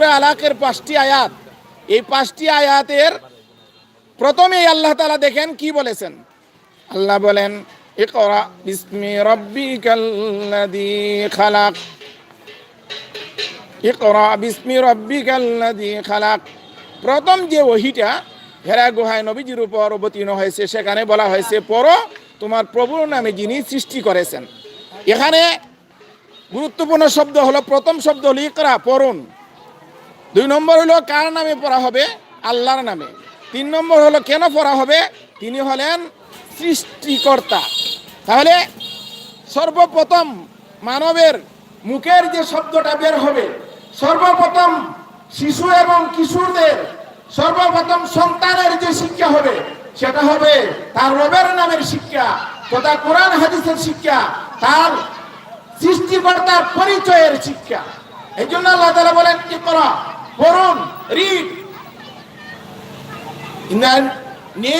সুরে আলাকের পাঁচটি আয়াত। এই পাঁচটি আয়াতের প্রথমেই আল্লাহ তালা দেখেন, কি বলেছেন? আল্লাহ বলেন প্রথম যে ওহিটা, হেরা গুহায় নবীজির উপর অবতীর্ণ হয়েছে, সেখানে বলা হয়েছে, পড়ো, তোমার প্রভুর নামে যিনি সৃষ্টি করেছেন। এখানে গুরুত্বপূর্ণ শব্দ হলো, প্রথম শব্দ হলো, ইকরা পড়ুন। দুই নম্বর হলো কার নামে পড়া হবে? আল্লাহর নামে। তিন নম্বর হলো কেন পড়া হবে? তিনি হলেন সৃষ্টিকর্তা। তাহলে সর্বপ্রথম মানবের মুখের যে শব্দটা বের হবে, সর্বপ্রথম শিশু এবং কিশোরদের সর্বপ্রথম সন্তানের যে শিক্ষা হবে, সেটা হবে তার রবের নামের শিক্ষা, তথা কোরআন হাদিসের শিক্ষা, তার সৃষ্টিকর্তার পরিচয়ের শিক্ষা। এই জন্য আল্লাহ বলেন কি করা পড়ুন রিড ইন দ্য নেম